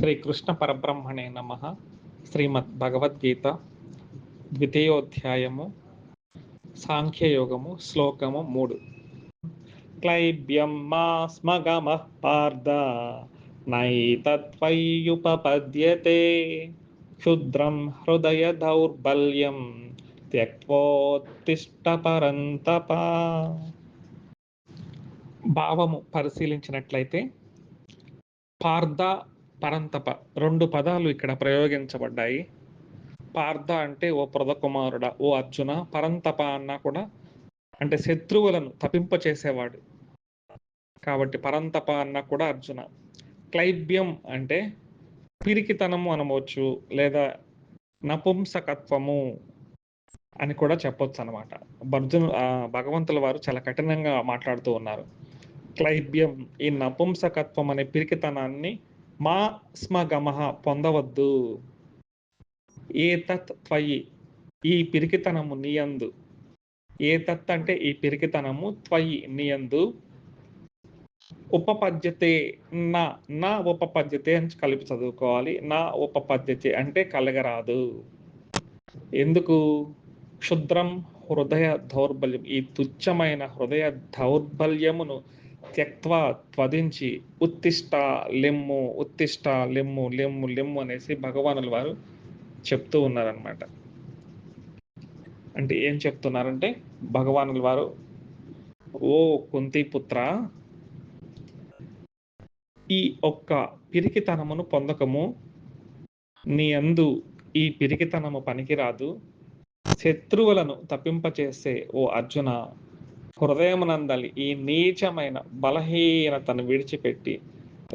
శ్రీ కృష్ణ పరబ్రహ్మణే నమ. శ్రీమద్ భగవద్గీత ద్వితీయోధ్యాయము సాంఖ్యయోగము శ్లోకము మూడు. క్లైబ్యం మా స్మగమ పార్థ నైతత్వయుపపద్యతే. క్షుద్రం హృదయ దౌర్బల్యం త్యక్వోత్తిష్ట పరంతప భావము పరిశీలించినట్లయితే పార్థ పరంతప రెండు పదాలు ఇక్కడ ప్రయోగించబడ్డాయి. పార్థ అంటే ఓ ప్రదకుమారుడ ఓ అర్జున పరంతప అన్నా కూడా అంటే శత్రువులను తపింపచేసేవాడు. కాబట్టి పరంతప అన్నా కూడా అర్జున. క్లైబ్యం అంటే పిరికితనము అనవచ్చు లేదా నపుంసకత్వము అని కూడా చెప్పొచ్చు అనమాట భర్జును భగవంతుల వారు చాలా కఠినంగా మాట్లాడుతూ ఉన్నారు. క్లైబ్యం ఈ నపుంసకత్వం అనే పిరికితనాన్ని మా స్మగమహ పొందవద్దు. ఏ తత్ త్వయి ఈ పిరికితనము నియందు. ఏ తత్ అంటే ఈ పిరికితనము త్వయి నియందు. ఉపపద్యతే నా నా ఉపపద్యతే అని కలిపి చదువుకోవాలి. నా ఉపపద్యతే అంటే కలగరాదు. ఎందుకు? క్షుద్రం హృదయ దౌర్బల్యం. ఈ తుచ్చమైన హృదయ దౌర్బల్యమును త్యక్వా త్వదించి ఉత్తిష్ట లెమ్ము ఉత్తిష్ట లెమ్ము లెమ్ము లెమ్ము అనేసి భగవానుల వారు చెప్తూ ఉన్నారనమాట అంటే ఏం చెప్తున్నారంటే భగవానుల వారు ఓ కుంతిపుత్ర ఈ ఒక్క పిరికితనమును పొందకము. నీ అందు ఈ పిరికితనము పనికిరాదు. శత్రువులను తప్పింపచేసే ఓ అర్జున హృదయమునందలి ఈ నీచమైన బలహీనతను విడిచిపెట్టి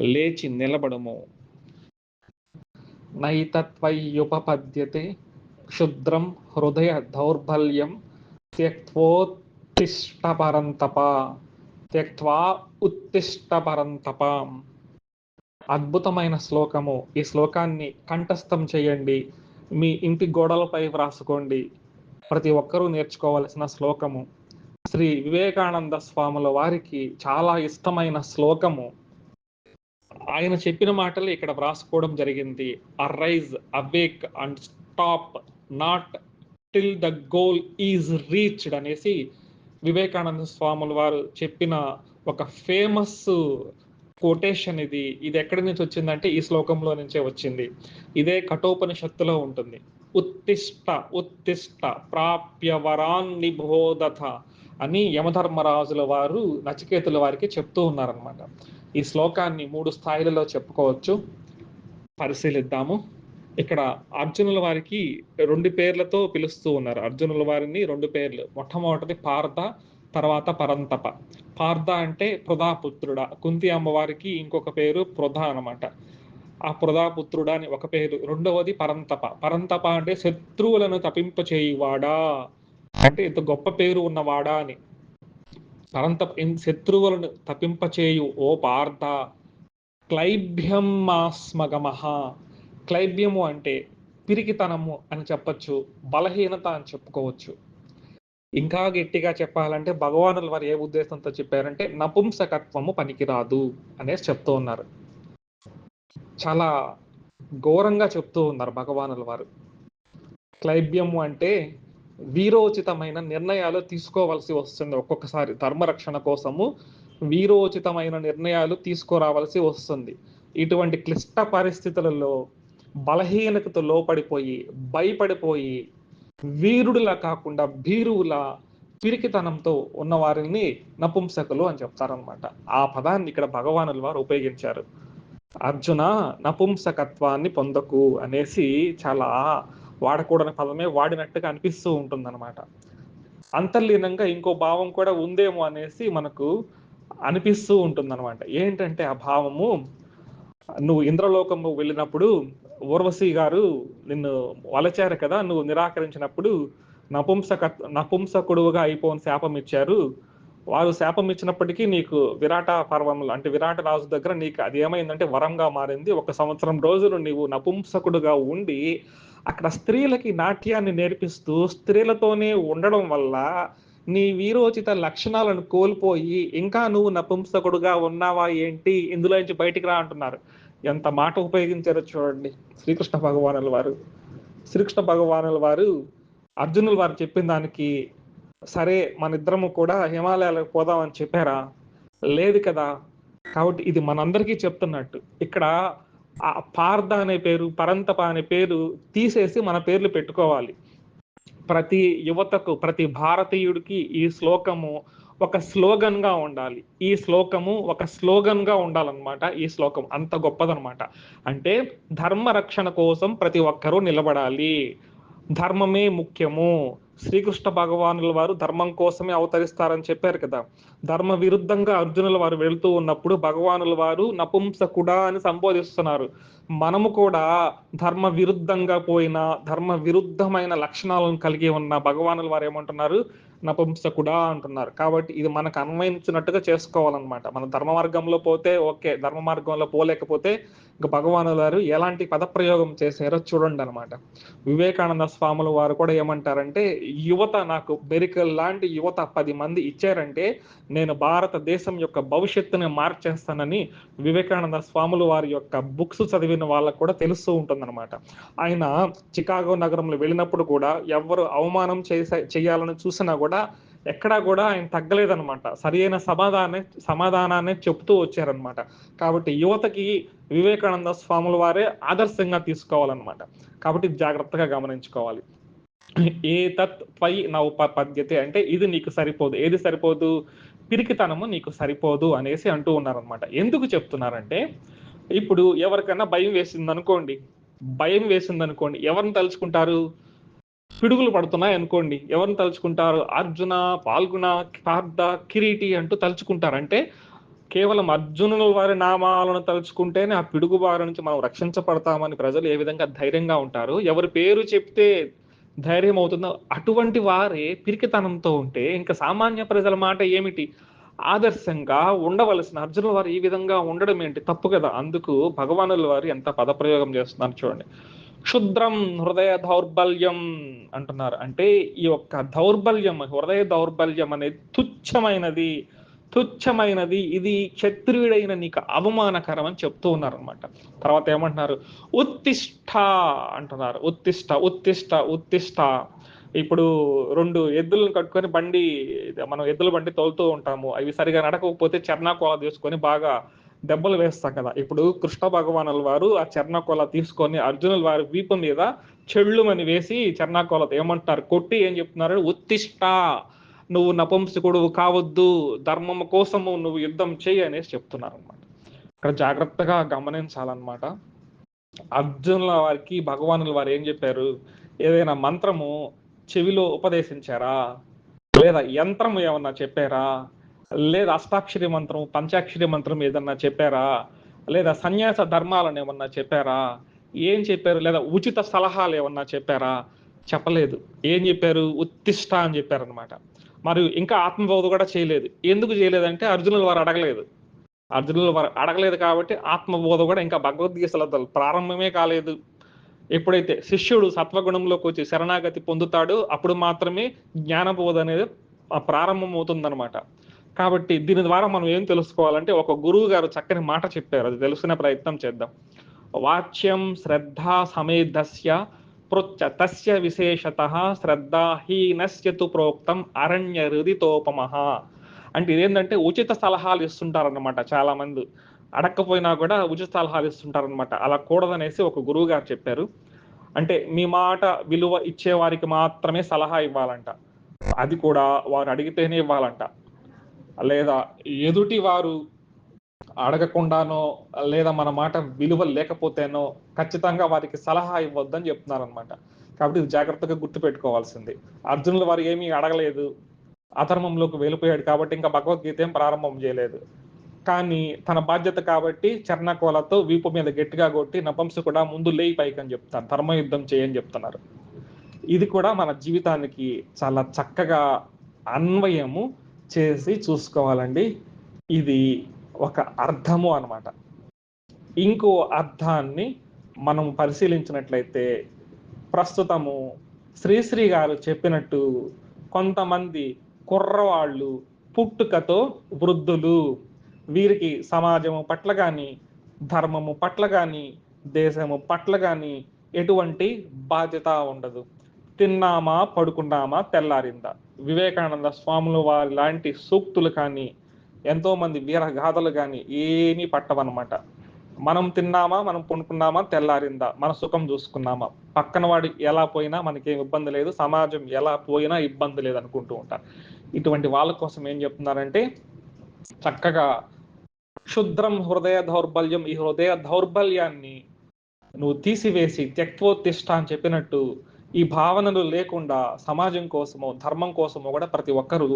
లేచి నిలబడము. నైతత్వయుపపద్యతే క్షుద్రం హృదయ దౌర్బల్యం త్యక్వోత్తిష్టపరంతప త్యక్వా ఉత్తిష్టపరంతప. అద్భుతమైన శ్లోకము. ఈ శ్లోకాన్ని కంఠస్థం చేయండి. మీ ఇంటి గోడలపై వ్రాసుకోండి. ప్రతి ఒక్కరూ నేర్చుకోవలసిన శ్లోకము. శ్రీ వివేకానంద స్వాముల వారికి చాలా ఇష్టమైన శ్లోకము. ఆయన చెప్పిన మాటలు ఇక్కడ వ్రాసుకోవడం జరిగింది. Arise awake and stop not till the goal is reached అనేసి వివేకానంద స్వాముల వారు చెప్పిన ఒక ఫేమస్ కోటేషన్ ఇది. ఇది ఎక్కడి నుంచి వచ్చిందంటే ఈ శ్లోకంలో నుంచే వచ్చింది. ఇదే కఠోపనిషత్తులో ఉంటుంది. ఉత్తిష్ట ఉత్తిష్ట ప్రాప్య వరాన్ని నిబోధత అని యమధర్మరాజుల వారు నచికేతుల వారికి చెప్తూ ఉన్నారనమాట ఈ శ్లోకాన్ని మూడు స్థాయిలలో చెప్పుకోవచ్చు. పరిశీలిద్దాము. ఇక్కడ అర్జునుల వారికి రెండు పేర్లతో పిలుస్తూ ఉన్నారు. అర్జునుల వారిని రెండు పేర్లు. మొట్టమొదటిది పార్థ తర్వాత పరంతప. పార్థ అంటే ప్రధాపుత్రుడ. కుంతి అమ్మవారికి ఇంకొక పేరు ప్రధా అనమాట ఆ ప్రధాపుత్రుడ అని ఒక పేరు. రెండవది పరంతప. పరంతప అంటే శత్రువులను తపింపచేయువాడా అంటే ఇంత గొప్ప పేరు ఉన్నవాడా అని. పరంత శత్రువులను తప్పింపచేయు ఓ పార్థ. క్లైభ్యం మాస్మగమహ క్లైభ్యము అంటే పిరికితనము అని చెప్పచ్చు బలహీనత అని చెప్పుకోవచ్చు. ఇంకా గట్టిగా చెప్పాలంటే భగవానుల వారు ఏ ఉద్దేశంతో చెప్పారంటే నపుంసకత్వము పనికిరాదు అనేసి చెప్తూ ఉన్నారు. చాలా ఘోరంగా చెప్తూ ఉన్నారు భగవానుల వారు. క్లైబ్యము అంటే వీరోచితమైన నిర్ణయాలు తీసుకోవాల్సి వస్తుంది. ఒక్కొక్కసారి ధర్మరక్షణ కోసము వీరోచితమైన నిర్ణయాలు తీసుకురావాల్సి వస్తుంది. ఇటువంటి క్లిష్ట పరిస్థితులలో బలహీనతతో లోపడిపోయి భయపడిపోయి వీరుడులా కాకుండా భీరువులా పిరికితనంతో ఉన్న వారిని నపుంసకులు అని చెప్తారనమాట ఆ పదాన్ని ఇక్కడ భగవానుల వారు ఉపయోగించారు. అర్జున నపుంసకత్వాన్ని పొందకు అనేసి చాలా వాడకూడని పదమే వాడినట్టుగా అనిపిస్తూ ఉంటుంది అనమాట అంతర్లీనంగా ఇంకో భావం కూడా ఉందేమో అనేసి మనకు అనిపిస్తూ ఉంటుందన్నమాట. ఏంటంటే ఆ భావము నువ్వు ఇంద్రలోకము వెళ్ళినప్పుడు ఊర్వశి గారు నిన్ను వలచారు కదా నువ్వు నిరాకరించినప్పుడు నపుంసక నపుంసకుడుగా అయిపోని శాపం ఇచ్చారు వారు శాపం ఇచ్చినప్పటికీ నీకు విరాట పర్వంలో అంటే విరాట రాజు దగ్గర నీకు అది ఏమైందంటే వరంగా మారింది. ఒక సంవత్సరం రోజులు నీవు నపుంసకుడుగా ఉండి అక్కడ స్త్రీలకి నాట్యాన్ని నేర్పిస్తూ స్త్రీలతోనే ఉండడం వల్ల నీ వీరోచిత లక్షణాలను కోల్పోయి ఇంకా నువ్వు నపుంసకుడుగా ఉన్నావా ఏంటి? ఇందులో నుంచి బయటికి రా అంటున్నారు. ఎంత మాట ఉపయోగించారో చూడండి శ్రీకృష్ణ భగవానుల వారు. శ్రీకృష్ణ భగవానుల వారు అర్జునుల వారు చెప్పిన దానికి సరే మన ఇద్దరము కూడా హిమాలయాలకు పోదామని చెప్పారా? లేదు కదా. కాబట్టి ఇది మనందరికీ చెప్తున్నట్టు. ఇక్కడ ఆ పార్థ అనే పేరు పరంతప అనే పేరు తీసేసి మన పేర్లు పెట్టుకోవాలి. ప్రతి యువతకు ప్రతి భారతీయుడికి ఈ శ్లోకము ఒక స్లోగన్గా ఉండాలి. ఈ శ్లోకము ఒక స్లోగన్గా ఉండాలన్నమాట ఈ శ్లోకం. అంత గొప్పదనమాట అంటే ధర్మ రక్షణ కోసం ప్రతి ఒక్కరూ నిలబడాలి. ధర్మమే ముఖ్యము. శ్రీకృష్ణ భగవానుల వారు ధర్మం కోసమే అవతరిస్తారని చెప్పారు కదా. ధర్మ విరుద్ధంగా అర్జునుల వారు వెళుతూ ఉన్నప్పుడు భగవానుల వారు నపుంసకుడా అని సంబోధిస్తున్నారు. మనము కూడా ధర్మ విరుద్ధంగా పోయిన ధర్మ విరుద్ధమైన లక్షణాలను కలిగి ఉన్న భగవానుల వారు ఏమంటున్నారు? నపుంసకుడా అంటున్నారు. కాబట్టి ఇది మనకు అన్వయించినట్టుగా చేసుకోవాలన్నమాట. మన ధర్మ మార్గంలో పోతే ఓకే ధర్మ మార్గంలో పోలేకపోతే ఇంకా భగవాను వారు ఎలాంటి పదప్రయోగం చేశారో చూడండి అనమాట వివేకానంద స్వాముల వారు కూడా ఏమంటారంటే యువత నాకు బెరికల్ లాంటి యువత పది మంది ఇచ్చారంటే నేను భారతదేశం యొక్క భవిష్యత్తుని మార్చేస్తానని వివేకానంద స్వాముల వారి యొక్క బుక్స్ చదివిన వాళ్ళకు కూడా తెలుస్తూ ఉంటుందన్నమాట. ఆయన చికాగో నగరంలో వెళ్ళినప్పుడు కూడా ఎవరు అవమానం చేసే చేయాలని చూసినా కూడా కూడా ఎక్కడా కూడా ఆయన తగ్గలేదన్నమాట. సరైన సమాధానం సమాధానాన్ని చెప్తూ వచ్చారనమాట కాబట్టి యువతకి వివేకానంద స్వాముల వారే ఆదర్శంగా తీసుకోవాలన్నమాట. కాబట్టి జాగ్రత్తగా గమనించుకోవాలి. ఏ తత్ పై నవ పద్యతే అంటే ఇది నీకు సరిపోదు. ఏది సరిపోదు? పిరికితనము నీకు సరిపోదు అనేసి అంటూ ఉన్నారనమాట ఎందుకు చెప్తున్నారంటే ఇప్పుడు ఎవరికైనా భయం వేసింది అనుకోండి భయం వేసింది అనుకోండి ఎవరిని తలుచుకుంటారు? పిడుగులు పడుతున్నాయి అనుకోండి. ఎవరిని తలుచుకుంటారు? అర్జున పాల్గుణ పార్థ కిరీటి అంటూ తలుచుకుంటారు అంటే కేవలం అర్జునుల వారి నామాలను తలుచుకుంటేనే ఆ పిడుగు బారి నుంచి మనం రక్షించబడతామని ప్రజలు ఏ విధంగా ధైర్యంగా ఉంటారు? ఎవరి పేరు చెప్తే ధైర్యం అవుతుందో అటువంటి వారే పిరికితనంతో ఉంటే ఇంకా సామాన్య ప్రజల మాట ఏమిటి? ఆదర్శంగా ఉండవలసిన అర్జునుల వారు ఈ విధంగా ఉండడం ఏంటి? తప్పు కదా. అందుకు భగవానుల వారు ఎంత పదప్రయోగం చేస్తున్నారు చూడండి. క్షుద్రం హృదయ దౌర్బల్యం అంటున్నారు. అంటే ఈ యొక్క దౌర్బల్యం హృదయ దౌర్బల్యం అనేది తుచ్చమైనది తుచ్చమైనది ఇది క్షత్రియుడైన నీకు అవమానకరం అని చెప్తూ ఉన్నారు అనమాట తర్వాత ఏమంటున్నారు? ఉత్తిష్ట అంటున్నారు. ఉత్తిష్ట ఉత్తిష్ట ఉత్తిష్ట. ఇప్పుడు రెండు ఎద్దులను కట్టుకొని బండి మనం ఎద్దుల బండి తోలుతూ ఉంటాము. అవి సరిగా నడకపోతే చర్నాకోల తీసుకొని బాగా దెబ్బలు వేస్తాం కదా. ఇప్పుడు కృష్ణ భగవానుల వారు ఆ చర్నాకోల తీసుకొని అర్జునుల వారి వీపు మీద చెళ్ళుమని వేసి చర్నాకోల ఏమంటున్నారు కొట్టి ఏం చెప్తున్నారు? ఉత్తిష్ట నువ్వు నపుంసకుడు కావద్దు ధర్మం కోసము నువ్వు యుద్ధం చేయి అనేసి చెప్తున్నారు అనమాట ఇక్కడ జాగ్రత్తగా గమనించాలన్నమాట. అర్జునుల వారికి భగవానుల వారు ఏం చెప్పారు? ఏదైనా మంత్రము చెవిలో ఉపదేశించారా? లేదా యంత్రం ఏమన్నా చెప్పారా? లేదా అష్టాక్షరి మంత్రం పంచాక్షరి మంత్రం ఏదన్నా చెప్పారా? లేదా సన్యాస ధర్మాలను ఏమన్నా చెప్పారా? ఏం చెప్పారు? లేదా ఉచిత సలహాలు ఏమన్నా చెప్పారా? చెప్పలేదు. ఏం చెప్పారు? ఉత్తిష్ట అని చెప్పారనమాట మరియు ఇంకా ఆత్మబోధ కూడా చేయలేదు. ఎందుకు చేయలేదంటే అర్జునుల వారు అడగలేదు. అర్జునుల వారు అడగలేదు కాబట్టి ఆత్మబోధ కూడా ఇంకా భగవద్గీతల ప్రారంభమే కాలేదు. ఎప్పుడైతే శిష్యుడు సత్వగుణంలోకి వచ్చి శరణాగతి పొందుతాడో అప్పుడు మాత్రమే జ్ఞానబోధ అనేది ప్రారంభం అవుతుందన్నమాట కాబట్టి దీని ద్వారా మనం ఏం తెలుసుకోవాలంటే ఒక గురువు గారు చక్కని మాట చెప్పారు. అది తెలుసుకునే ప్రయత్నం చేద్దాం. వాచ్యం శ్రద్ధ సమేధస్య పృచ్చ తస్య విశేషత శ్రద్ధాహీనస్య తు ప్రోక్తం అరణ్య హృదితోపమ అంటే ఇదేంటంటే ఉచిత సలహాలు ఇస్తుంటారన్నమాట చాలా మంది అడక్కపోయినా కూడా ఉచిత సలహాలు ఇస్తుంటారనమాట అలా కూడదనేసి ఒక గురువు గారు చెప్పారు. అంటే మీ మాట విలువ ఇచ్చే వారికి మాత్రమే సలహా ఇవ్వాలంట. అది కూడా వారు అడిగితేనే ఇవ్వాలంట. లేదా ఎదుటి వారు అడగకుండానో లేదా మన మాట విలువ లేకపోతేనో ఖచ్చితంగా వారికి సలహా ఇవ్వద్దని చెప్తున్నారు అనమాట కాబట్టి ఇది జాగ్రత్తగా గుర్తు పెట్టుకోవాల్సింది అర్జునుల వారు ఏమీ అడగలేదు. అధర్మంలోకి వెళ్ళిపోయాడు కాబట్టి ఇంకా భగవద్గీత ఏం ప్రారంభం చేయలేదు. కానీ తన బాధ్యత కాబట్టి చర్ణకోలతో వీపు మీద గట్టిగా కొట్టి నపంసకుడా ముందు లేయి పైకి అని చెప్తారు ధర్మయుద్ధం చేయని చెప్తున్నారు. ఇది కూడా మన జీవితానికి చాలా చక్కగా అన్వయము చేసి చూసుకోవాలండి. ఇది ఒక అర్థము అనమాట ఇంకో అర్థాన్ని మనం పరిశీలించినట్లయితే ప్రస్తుతము శ్రీశ్రీ గారు చెప్పినట్టు కొంతమంది కుర్రవాళ్ళు పుట్టుకతో వృద్ధులు. వీరికి సమాజము పట్ల కానీ ధర్మము పట్ల కానీ దేశము పట్ల కానీ ఎటువంటి బాధ్యత ఉండదు. తిన్నామా పడుకున్నామా తెల్లారిందా? వివేకానంద స్వాములు వారి లాంటి సూక్తులు కానీ ఎంతో మంది వీరగాథలు కానీ ఏమీ పట్టవన్నమాట. మనం తిన్నామా మనం పడుకున్నామా తెల్లారిందా మన సుఖం చూసుకున్నామా పక్కన వాడు ఎలా పోయినా మనకేం ఇబ్బంది లేదు సమాజం ఎలా పోయినా ఇబ్బంది లేదు అనుకుంటూ ఉంటారు ఇటువంటి వాళ్ళ కోసం ఏం చెప్తున్నారంటే చక్కగా క్షుద్రం హృదయ దౌర్బల్యం ఈ హృదయ దౌర్బల్యాన్ని నువ్వు తీసివేసి త్యక్వోత్తిష్ట అని చెప్పినట్టు ఈ భావనలు లేకుండా సమాజం కోసమో ధర్మం కోసమో కూడా ప్రతి ఒక్కరూ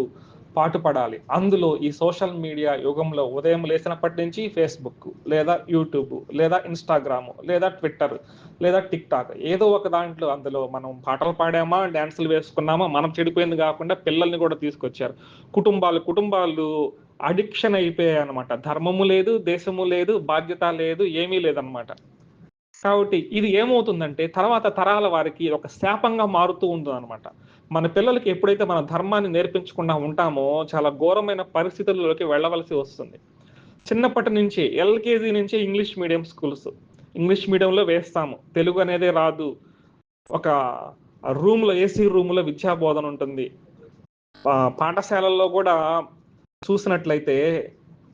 పాటుపడాలి. అందులో ఈ సోషల్ మీడియా యుగంలో ఉదయం లేచినప్పటి నుంచి ఫేస్బుక్ లేదా యూట్యూబ్ లేదా ఇన్స్టాగ్రామ్ లేదా ట్విట్టర్ లేదా టిక్ టాక్ ఏదో ఒక దాంట్లో అందులో మనం పాటలు పాడామా డ్యాన్సులు వేసుకున్నామా మనం చెడిపోయింది కాకుండా పిల్లల్ని కూడా తీసుకొచ్చారు. కుటుంబాలు కుటుంబాలు అడిక్షన్ అయిపోయాయి అనమాట ధర్మము లేదు దేశము లేదు బాధ్యత లేదు ఏమీ లేదనమాట కాబట్టి ఇది ఏమవుతుందంటే తర్వాత తరాల వారికి ఒక శాపంగా మారుతూ ఉంటుంది అనమాట మన పిల్లలకి ఎప్పుడైతే మన ధర్మాన్ని నేర్పించకుండా ఉంటామో చాలా ఘోరమైన పరిస్థితుల్లోకి వెళ్ళవలసి వస్తుంది. చిన్నప్పటి నుంచి ఎల్కేజీ నుంచి ఇంగ్లీష్ మీడియం స్కూల్స్ ఇంగ్లీష్ మీడియంలో వేస్తాము. తెలుగు అనేది రాదు. ఒక రూమ్లో ఏసీ రూమ్లో విద్యా బోధన ఉంటుంది. పాఠశాలల్లో కూడా చూసినట్లయితే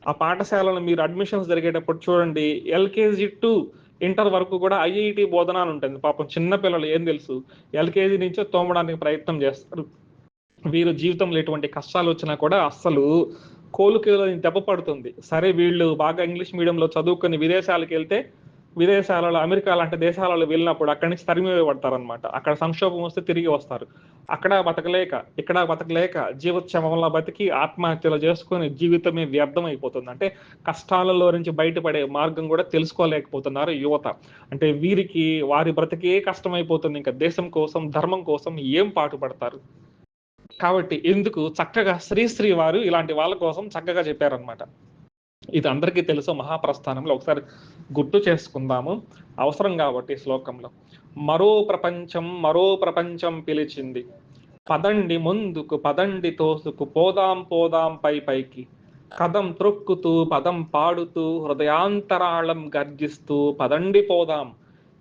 ఆ పాఠశాలలో మీరు అడ్మిషన్స్ జరిగేటప్పుడు చూడండి ఎల్కేజీ టు ఇంటర్ వరకు కూడా ఐఐటి బోధన అని ఉంటుంది పాపం చిన్న పిల్లలు ఏం తెలుసు? ఎల్కేజీ నుంచే తోమడానికి ప్రయత్నం చేస్తారు. వీరు జీవితంలో ఎటువంటి కష్టాలు వచ్చినా కూడా అస్సలు కోలుకేలో దెబ్బ పడుతుంది. సరే వీళ్ళు బాగా ఇంగ్లీష్ మీడియంలో చదువుకొని విదేశాలకు వెళ్తే విదేశాలలో అమెరికా లాంటి దేశాలలో వెళ్ళినప్పుడు అక్కడి నుంచి తరిమి పడతారనమాట అక్కడ సంక్షోభం వస్తే తిరిగి వస్తారు. అక్కడ బతకలేక ఇక్కడ బతకలేక జీవోత్సవంలో బతికి ఆత్మహత్యలు చేసుకుని జీవితమే వ్యర్థం అయిపోతుంది అంటే కష్టాలలో నుంచి బయటపడే మార్గం కూడా తెలుసుకోలేకపోతున్నారు యువత. అంటే వీరికి వారి బ్రతికే కష్టమైపోతుంది. ఇంకా దేశం కోసం ధర్మం కోసం ఏం పాటుపడతారు? కాబట్టి ఎందుకు చక్కగా శ్రీశ్రీ వారు ఇలాంటి వాళ్ళ కోసం చక్కగా చెప్పారనమాట ఇది అందరికీ తెలుసు. మహాప్రస్థానంలో ఒకసారి గుర్తు చేసుకుందాము. అవసరం కాబట్టి శ్లోకంలో. మరో ప్రపంచం మరో ప్రపంచం పిలిచింది. పదండి ముందుకు పదండి తోసుకు పోదాం పోదాం పై పైకి. కదం త్రొక్కుతూ పదం పాడుతూ హృదయాంతరాళం గర్జిస్తూ పదండి పోదాం.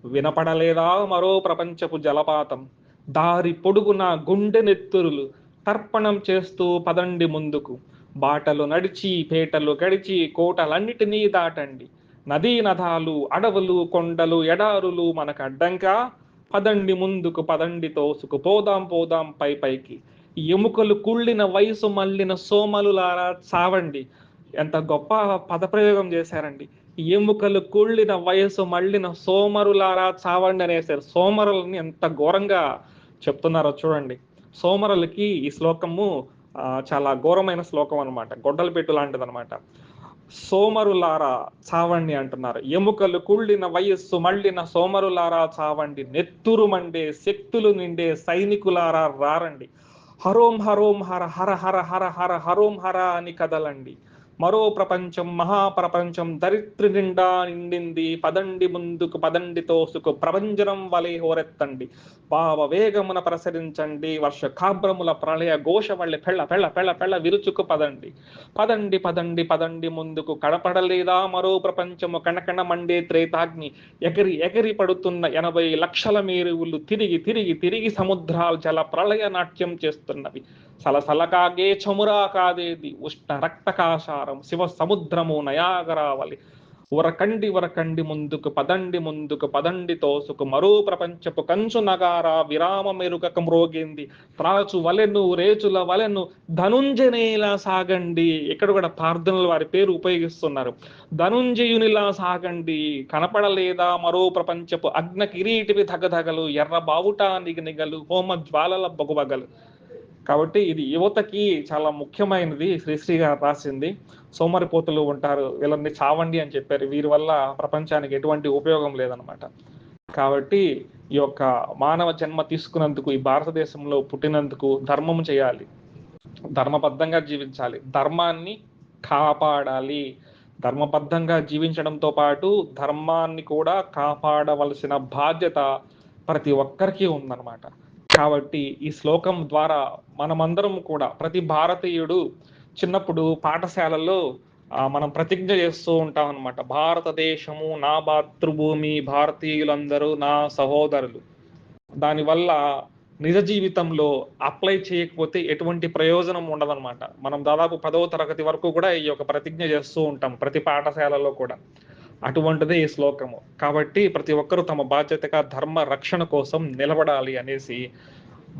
వినపడలేదా మరో ప్రపంచపు జలపాతం? దారి పొడుగున గుండె నెత్తురులు తర్పణం చేస్తూ పదండి ముందుకు. బాటలు నడిచి పేటలు గడిచి కోటలన్నిటినీ దాటండి. నదీ నదాలు అడవులు కొండలు ఎడారులు మనకు అడ్డంగా పదండి ముందుకు పదండి తోసుకు పోదాం పోదాం పై పైకి. ఎముకలు కుళ్ళిన వయసు మళ్ళిన సోమలులారా చావండి ఎంత గొప్ప పదప్రయోగం చేశారండి. ఎముకలు కుళ్ళిన వయసు మళ్ళిన సోమరులారా చావండి అనేసారు సోమరులని ఎంత ఘోరంగా చెప్తున్నారో చూడండి. సోమరులకి ఈ శ్లోకము చాలా ఘోరమైన శ్లోకం అనమాట గొడ్డల పెట్టు లాంటిది అనమాట సోమరులారా చావండి అంటున్నారు. ఎముకలు కుళ్ళిన వయస్సు మళ్ళిన సోమరులారా చావండి. నెత్తురు మండే శక్తులు నిండే సైనికులారా రారండి. హరోం హరోం హర హర హర హర హర హరోం హర అని కదలండి. మరో ప్రపంచం మహాప్రపంచం దరిద్రి నిండా నిండింది. పదండి ముందుకు పదండి తోసుకు ప్రభంజనం వలె హోరెత్తండి. భావ వేగమున ప్రసరించండి. వర్ష కాబ్రముల ప్రళయ ఘోష వళ్ళి పెళ్ళ పెళ్ళ పెళ్ళ పెళ్ళ విరుచుకు పదండి. పదండి పదండి పదండి ముందుకు. కడపడలేదా మరో ప్రపంచము? కణకణ మండే త్రేతాగ్ని. ఎగిరి ఎగిరి పడుతున్న ఎనభై లక్షల మేరువులు తిరిగి తిరిగి తిరిగి సముద్రాలు జల ప్రళయ నాట్యం చేస్తున్నవి. సలసలకాగే చమురా కాదేది ఉష్ణ రక్తకాశారం శివ సముద్రము నయాగరావలి ఉరకండి ఉరకండి ముందుకు పదండి ముందుకు పదండి తోసుకు మరో ప్రపంచపు కంచు నగార విరామ మెరుగక మ్రోగింది. త్రాచు వలెను రేచుల వలెను ధనుంజనేలా సాగండి. ఇక్కడ కూడా ప్రార్థనలు వారి పేరు ఉపయోగిస్తున్నారు. ధనుంజయునిలా సాగండి. కనపడలేదా మరో ప్రపంచపు అగ్న కిరీటివి ధగధగలు ఎర్ర బావుటా నిగనిగలు హోమ జ్వాలల బొగబగలు కాబట్టి ఇది యువతకి చాలా ముఖ్యమైనది. శ్రీశ్రీ గారు రాసింది. సోమరిపోతులు ఉంటారు వీళ్ళని చావండి అని చెప్పారు. వీరి వల్ల ప్రపంచానికి ఎటువంటి ఉపయోగం లేదనమాట కాబట్టి ఈ యొక్క మానవ జన్మ తీసుకున్నందుకు ఈ భారతదేశంలో పుట్టినందుకు ధర్మం చేయాలి. ధర్మబద్ధంగా జీవించాలి. ధర్మాన్ని కాపాడాలి. ధర్మబద్ధంగా జీవించడంతో పాటు ధర్మాన్ని కూడా కాపాడవలసిన బాధ్యత ప్రతి ఒక్కరికి ఉందన్నమాట. కాబట్టి ఈ శ్లోకం ద్వారా మనమందరం కూడా ప్రతి భారతీయుడు చిన్నప్పుడు పాఠశాలల్లో మనం ప్రతిజ్ఞ చేస్తూ ఉంటాం అనమాట భారతదేశము నా మాతృభూమి భారతీయులందరూ నా సహోదరులు. దానివల్ల నిజ జీవితంలో అప్లై చేయకపోతే ఎటువంటి ప్రయోజనం ఉండదన్నమాట. మనం దాదాపు పదవ తరగతి వరకు కూడా ఈ యొక్క ప్రతిజ్ఞ చేస్తూ ఉంటాం ప్రతి పాఠశాలలో కూడా. అటువంటిదే ఈ శ్లోకము. కాబట్టి ప్రతి ఒక్కరూ తమ బాధ్యతగా ధర్మ రక్షణ కోసం నిలబడాలి అనేసి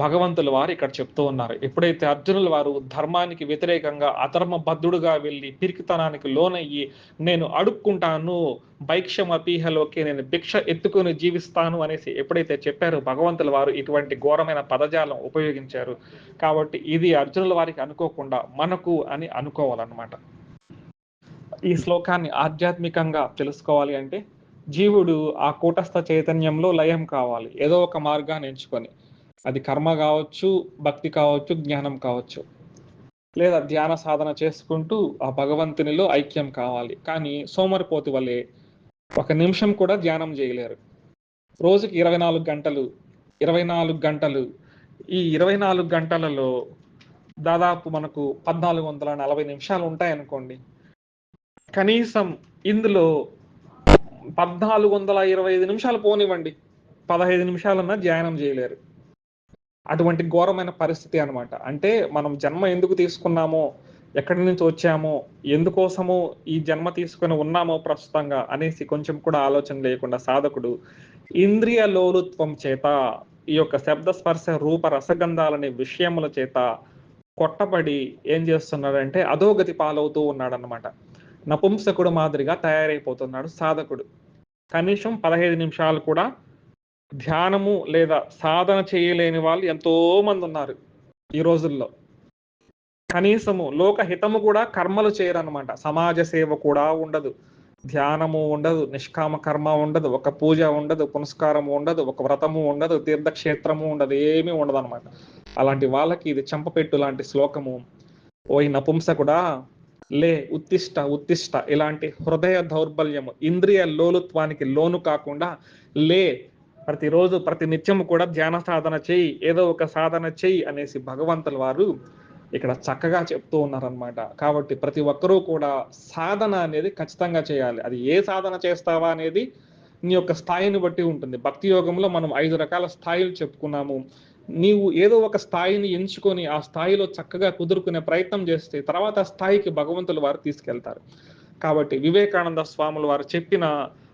భగవంతుల వారు ఇక్కడ చెప్తూ ఉన్నారు. ఎప్పుడైతే అర్జునుల వారు ధర్మానికి వ్యతిరేకంగా అధర్మ బద్ధుడుగా వెళ్ళి పిరికితనానికి లోనయ్యి నేను అడుక్కుంటాను భైక్షమ పీహలోకి నేను భిక్ష ఎత్తుకొని జీవిస్తాను అనేసి ఎప్పుడైతే చెప్పారో భగవంతుల వారు ఇటువంటి ఘోరమైన పదజాలం ఉపయోగించారు. కాబట్టి ఇది అర్జునుల వారికి అనుకోకుండా మనకు అని అనుకోవాలన్నమాట. ఈ శ్లోకాన్ని ఆధ్యాత్మికంగా తెలుసుకోవాలి అంటే జీవుడు ఆ కూటస్థ చైతన్యంలో లయం కావాలి. ఏదో ఒక మార్గాన్ని ఎంచుకొని అది కర్మ కావచ్చు భక్తి కావచ్చు జ్ఞానం కావచ్చు. లేదా ధ్యాన సాధన చేసుకుంటూ ఆ భగవంతునిలో ఐక్యం కావాలి. కానీ సోమరిపోతి వలె ఒక నిమిషం కూడా ధ్యానం చేయలేరు. రోజుకి ఇరవై నాలుగు గంటలు ఇరవై నాలుగు గంటలు. ఈ ఇరవై నాలుగు గంటలలో దాదాపు మనకు పద్నాలుగు వందల నలభై నిమిషాలు ఉంటాయనుకోండి. కనీసం ఇందులో పద్నాలుగు వందల ఇరవై ఐదు నిమిషాలు పోనివ్వండి. పదహైదు నిమిషాలన్నా ధ్యానం చేయలేరు. అటువంటి ఘోరమైన పరిస్థితి అనమాట అంటే మనం జన్మ ఎందుకు తీసుకున్నామో ఎక్కడి నుంచి వచ్చామో ఎందుకోసమో ఈ జన్మ తీసుకొని ఉన్నామో ప్రస్తుతంగా అనేసి కొంచెం కూడా ఆలోచన లేకుండా సాధకుడు ఇంద్రియ లోలుత్వం చేత ఈ యొక్క శబ్ద స్పర్శ రూప రసగంధాలనే విషయముల చేత కొట్టబడి ఏం చేస్తున్నాడంటే అధోగతి పాలవుతూ ఉన్నాడనమాట నపుంసకుడు మాదిరిగా తయారైపోతున్నాడు సాధకుడు. కనీసం పదహైదు నిమిషాలు కూడా ధ్యానము లేదా సాధన చేయలేని వాళ్ళు ఎంతో మంది ఉన్నారు ఈ రోజుల్లో. కనీసము లోక హితము కూడా కర్మలు చేయరనమాట సమాజ సేవ కూడా ఉండదు. ధ్యానము ఉండదు నిష్కామ కర్మ ఉండదు ఒక పూజ ఉండదు పునస్కారము ఉండదు ఒక వ్రతము ఉండదు తీర్థక్షేత్రము ఉండదు ఏమీ ఉండదు అనమాట అలాంటి వాళ్ళకి ఇది చెంపపెట్టు లాంటి శ్లోకము. ఓయ్ నపుంసకుడా లే ఉత్తిష్ట ఉత్తిష్ట ఇలాంటి హృదయ దౌర్బల్యము ఇంద్రియ లోలుత్వానికి లోను కాకుండా లే ప్రతిరోజు ప్రతి నిత్యము కూడా ధ్యాన సాధన చేయి ఏదో ఒక సాధన చేయి అనేసి భగవంతుల వారు ఇక్కడ చక్కగా చెప్తూ ఉన్నారనమాట కాబట్టి ప్రతి ఒక్కరూ కూడా సాధన అనేది ఖచ్చితంగా చేయాలి. అది ఏ సాధన చేస్తావా అనేది నీ యొక్క స్థాయిని బట్టి ఉంటుంది. భక్తి యోగంలో మనం ఐదు రకాల స్థాయిలు చెప్పుకున్నాము. నీవు ఏదో ఒక స్థాయిని ఎంచుకొని ఆ స్థాయిలో చక్కగా కుదురుకునే ప్రయత్నం చేస్తే తర్వాత ఆ స్థాయికి భగవంతులు వారు తీసుకెళ్తారు. కాబట్టి వివేకానంద స్వాములు వారు చెప్పిన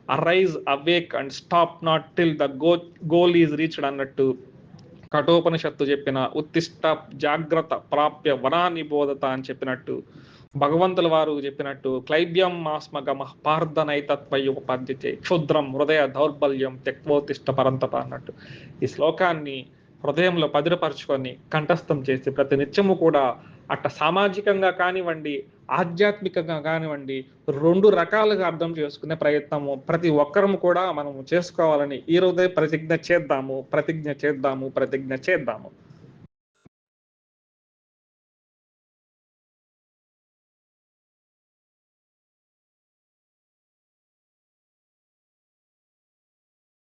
arise awake and stop not till the go goal is reached అన్నట్టు కఠోపనిషత్తు చెప్పిన ఉత్తిష్ట జాగ్రత్త ప్రాప్య వనాన్ని బోధత అని చెప్పినట్టు భగవంతుల వారు చెప్పినట్టు క్లైబ్యం మాస్మగమ పార్థనైతత్వయుపద్యతే క్షుద్రం హృదయ దౌర్బల్యం తెక్వోతిష్ట పరంతప అన్నట్టు. ఈ శ్లోకాన్ని హృదయంలో పదిరపరుచుకొని కంఠస్థం చేసి ప్రతి నిత్యము కూడా అట్ట సామాజికంగా కానివ్వండి ఆధ్యాత్మికంగా కానివ్వండి రెండు రకాలుగా అర్థం చేసుకునే ప్రయత్నము ప్రతి ఒక్కరము కూడా మనము చేసుకోవాలని ఈ రోజే ప్రతిజ్ఞ చేద్దాము ప్రతిజ్ఞ చేద్దాము ప్రతిజ్ఞ చేద్దాము.